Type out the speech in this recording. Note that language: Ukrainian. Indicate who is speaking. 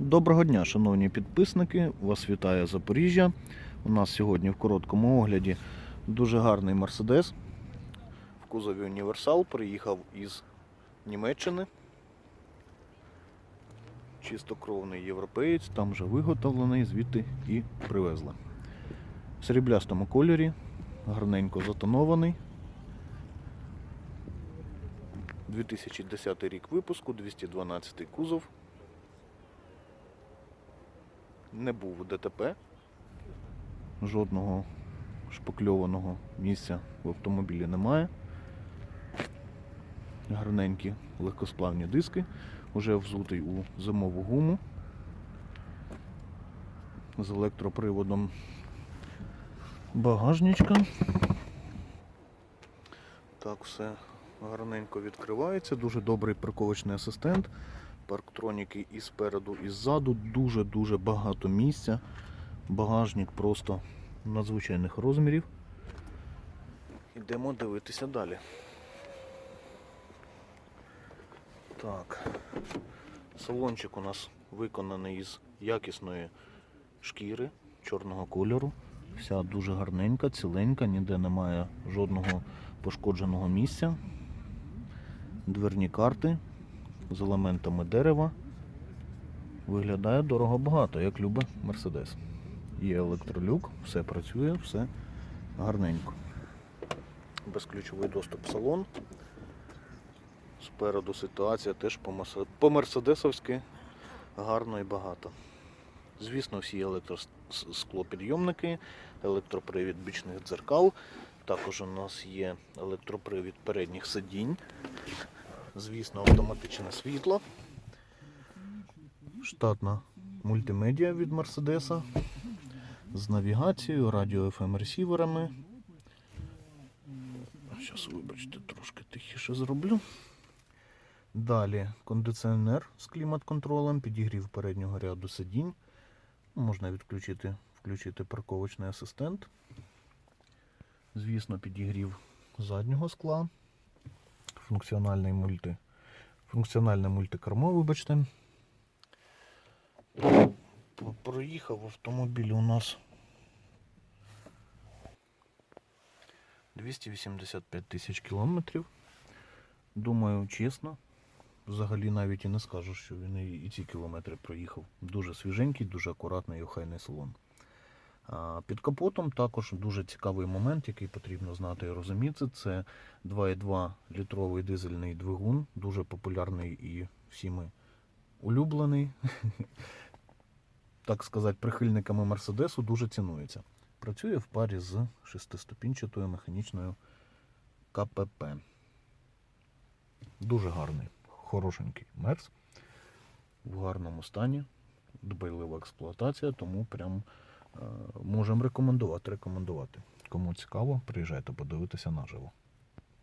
Speaker 1: Доброго дня, шановні підписники. Вас вітає Запоріжжя. У нас сьогодні в короткому огляді дуже гарний Мерседес. В кузові Універсал приїхав із Німеччини. Чистокровний європеєць, там вже виготовлений, звідти і привезли. В сріблястому кольорі, гарненько затонований. 2010 рік випуску, 212 кузов. Не був у ДТП. Жодного шпакльованого місця в автомобілі немає. Гарненькі легкосплавні диски, уже взутий у зимову гуму з електроприводом багажничка. Так, все гарненько відкривається. Дуже добрий парковочний асистент. Парктроніки і спереду, і ззаду. Дуже-дуже багато місця. Багажник просто надзвичайних розмірів. Йдемо дивитися далі. Так. Салончик у нас виконаний із якісної шкіри чорного кольору. Вся дуже гарненька, ціленька, ніде немає жодного пошкодженого місця. Дверні карти з елементами дерева. Виглядає дорого багато, як любить Мерседес. Є електролюк, все працює, все гарненько. Безключовий доступ в салон. Спереду ситуація теж по Мерсе- по-мерседесовськи гарно і багато. Звісно, всі електросклопідйомники, електропривід бічних дзеркал. Також у нас є електропривід передніх сидінь. Звісно, автоматичне світло. Штатна мультимедіа від Мерседеса з навігацією, радіо FM ресіверами. Зараз, вибачте, трошки тихіше зроблю. Далі кондиціонер з клімат-контролем, підігрів переднього ряду сидінь. Можна відключити, включити парковочний асистент. Звісно, підігрів заднього скла. Функціональний мульти. Функціональне мультикермо, вибачте. Проїхав автомобіль у нас 285 тисяч кілометрів. Думаю, чесно. Взагалі навіть і не скажу, що він і, ці кілометри проїхав. Дуже свіженький, дуже акуратний і охайний салон. Під капотом також дуже цікавий момент, який потрібно знати і розуміти. Це 2,2 літровий дизельний двигун, дуже популярний і всіми улюблений. Так сказати, прихильниками Мерседесу дуже цінується. Працює в парі з шестиступінчатою механічною КПП. Дуже гарний, хорошенький мерс. В гарному стані, дбайлива експлуатація, тому прям можемо рекомендувати, рекомендувати. Кому цікаво, приїжджайте подивитися наживо.